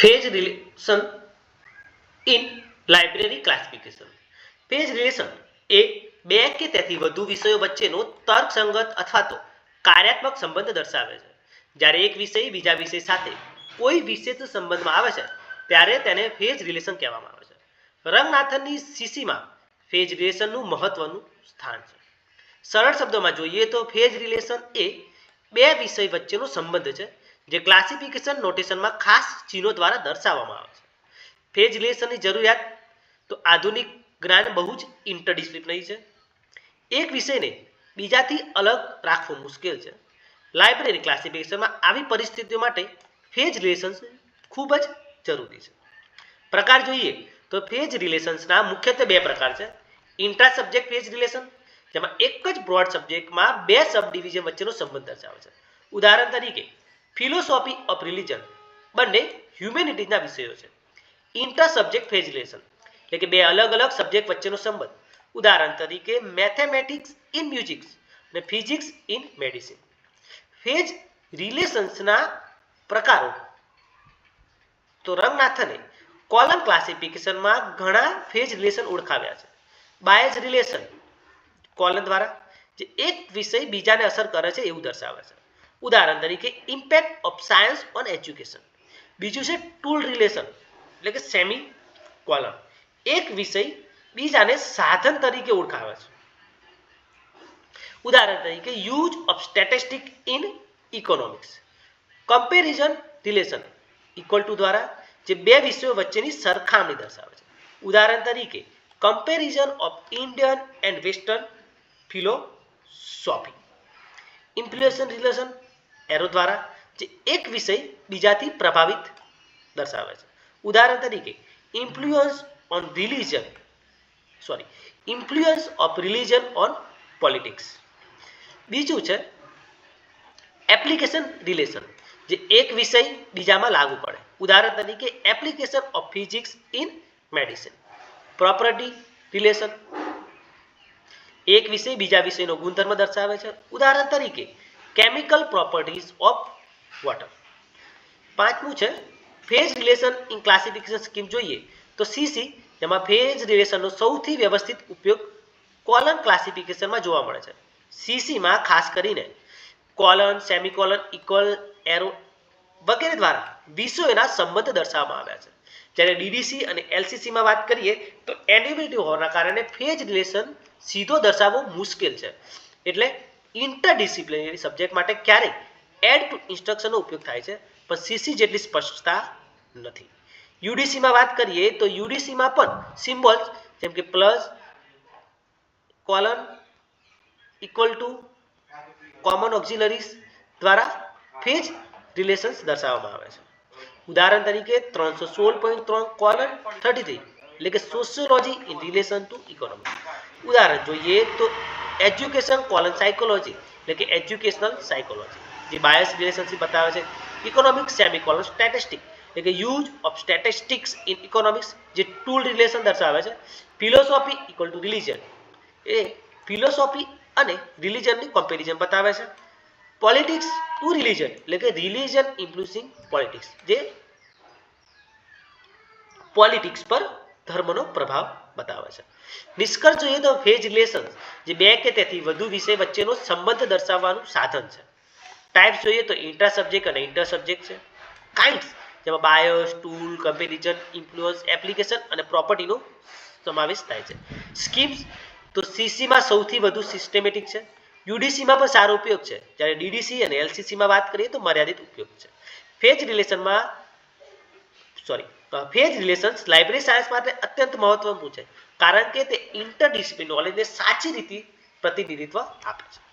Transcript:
phase relation in library classification phase relation એ બે કે તેથી વધુ વિષયો વચ્ચેનો તર્કસંગત અથવા તો કાર્યાત્મક સંબંધ દર્શાવે છે. જ્યારે એક વિષય બીજા વિષય સાથે કોઈ વિશેષ સંબંધમાં આવે છે, ત્યારે તેને ફેઝ રિલેશન કહેવામાં આવે છે. રંગનાથનની સીસીમાં ફેઝ રિલેશનનું મહત્વનું સ્થાન છે. સરળ શબ્દોમાં જોઈએ તો ફેઝ રિલેશન એ બે વિષય વચ્ચેનો સંબંધ છે જે ક્લાસિફિકેશન નોટેશનમાં ખાસ ચિહ્નો દ્વારા દર્શાવવામાં આવે છે. ફેજ રિલેશનની જરૂરિયાત તો આધુનિક જ્ઞાન બહુ જ ઇન્ટરડિસિપ્લિનરી છે. એક વિષયને બીજાથી અલગ રાખવો મુશ્કેલ છે. લાઇબ્રેરી ક્લાસિફિકેશનમાં આવી પરિસ્થિતિઓ માટે ફેજ રિલેશન્સ ખૂબ જ જરૂરી છે. પ્રકાર જોઈએ તો ફેજ રિલેશન્સના મુખ્યત્વે બે પ્રકાર છે. ઇન્ટ્રા સબ્જેક્ટ ફેજ રિલેશન જેમાં એક જ બ્રોડ સબ્જેક્ટમાં બે સબ ડિવિઝન વચ્ચેનો સંબંધ દર્શાવે છે. ઉદાહરણ તરીકે ફિલોસોફી ઓફ રિલિજન બંને હ્યુમેનિટીઝના વિષયો છે. ઇન્ટર સબ્જેક્ટ ફેઝ રિલેશન એટલે કે બે અલગ અલગ સબ્જેક્ટ વચ્ચેનો સંબંધ. ઉદાહરણ તરીકે, મેથેમેટિક્સ ઇન મ્યુઝિક્સ અને ફિઝિક્સ ઇન મેડિસિન. ફેજ રિલેશન્સના પ્રકારો. તો રંગનાથને કોલમ ક્લાસિફિકેશનમાં ઘણા ફેજ રિલેશન ઓળખાવ્યા છે. બાયજ રિલેશન કોલમ દ્વારા, જે એક વિષય બીજાને અસર કરે છે એવું દર્શાવે છે. ઉદાહરણ તરીકે impact of science on education બીજું છે ટૂલ રિલેશન એટલે કે સેમી કોલમ એક વિષય બીજાને સાધન તરીકે ઓળખાવે છે. ઉદાહરણ તરીકે use of statistic in economics comparison relation equal to દ્વારા જે બે વિષયો વચ્ચેની સરખામણી દર્શાવે છે. ઉદાહરણ તરીકે comparison of Indian and western philosophy influence relation arrow દ્વારા જે એક વિષય બીજાથી પ્રભાવિત દર્શાવે છે. ઉદાહરણ તરીકે influence on religion sorry influence of religion on politics બીજું છે એપ્લિકેશન રિલેશન જે એક વિષય બીજામાં લાગુ પડે. ઉદાહરણ તરીકે application of physics in medicine property relation એક વિષય બીજા વિષયનો ગુણધર્મ દર્શાવે છે. ઉદાહરણ તરીકે કેમિકલ પ્રોપર્ટીઝ ઓફ વોટર પાંચમું છે phase relation in classification scheme જોઈએ. તો સીસી જેમાં ફેઝ રિલેશનનો સૌથી વ્યવસ્થિત ઉપયોગ કોલન ક્લાસિફિકેશનમાં જોવા મળે છે. સીસીમાં ખાસ કરીને કોલન સેમિકોલન ઇક્વલ એરો વગેરે દ્વારા વિષયોના સંબંધ દર્શાવવામાં આવ્યા છે. જ્યારે ડીડીસી અને એલસીસીમાં વાત કરીએ, તો એનિમેટિવ હોવાના કારણે ફેજ રિલેશન સીધો દર્શાવવો મુશ્કેલ છે. એટલે ઇન્ટરડિસિપ્લિનરી સબ્જેક્ટ માટે ક્યારેય એડ ટુ ઇન્સ્ટ્રક્શનનો ઉપયોગ થાય છે, પણ સીસી જેટલી સ્પષ્ટતા નથી. યુડીસીમાં વાત કરીએ તો યુડીસીમાં પણ સિમ્બોલ્સ જેમ કે plus colon equal to common auxiliaries દ્વારા ફેજ રિલેશન્સ દર્શાવવામાં આવે છે. ઉદાહરણ તરીકે ત્રણસો સોળ પોઈન્ટ ત્રણ કોલન થર્ટી થ્રી એટલે કે sociology in relation to economy ઉદાહરણ જોઈએ તો એજ્યુકેશન કોલન સાયકોલોજી એટલે કે એજ્યુકેશનલ સાયકોલોજી જે બાયસ રિલેશનશીપ બતાવે છે. ઇકોનોમિક્સ સેમી કોલન સ્ટેટિસ્ટિક એટલે કે use of statistics in economics જે ટૂલ રિલેશન દર્શાવે છે. ફિલોસોફી ઇક્વલ ટુ રિલિજન એ ફિલોસોફી અને રિલિજનની કોમ્પેરિઝન બતાવે છે. પોલિટિક્સ ટુ રિલિજન એટલે કે રિલિજન ઇન્ફ્લુસિંગ પોલિટિક્સ જે પોલિટિક્સ પર ધર્મનો પ્રભાવ બતાવે છે. નિષ્કર્ષ જોઈએ તો ફેજ રિલેશન જે બે કે તેથી વધુ વિષય વચ્ચેનો સંબંધ દર્શાવવાનું સાધન છે. ટાઈપ્સ જોઈએ તો ઇન્ટ્રા સબ્જેક્ટ અને ઇન્ટર સબ્જેક્ટ છે. કાઇન્ડ્સ જેમાં bias tool comparison influence application અને પ્રોપર્ટીનો સમાવેશ થાય છે. સ્કીમ્સ તો સીસીમાં સૌથી વધુ સિસ્ટેમેટિક છે. યુડીસીમાં પણ સારો ઉપયોગ છે. જ્યારે ડીડીસી અને એલસીસીમાં વાત કરીએ તો મર્યાદિત ઉપયોગ છે. Phase રિલેશનમાં sorry phase relations library science માટે અત્યંત મહત્વપૂર્ણ છે. કારણ કે તે ઇન્ટરડિસિપ્લિન નોલેજને સાચી રીતે પ્રતિનિધિત્વ આપે છે.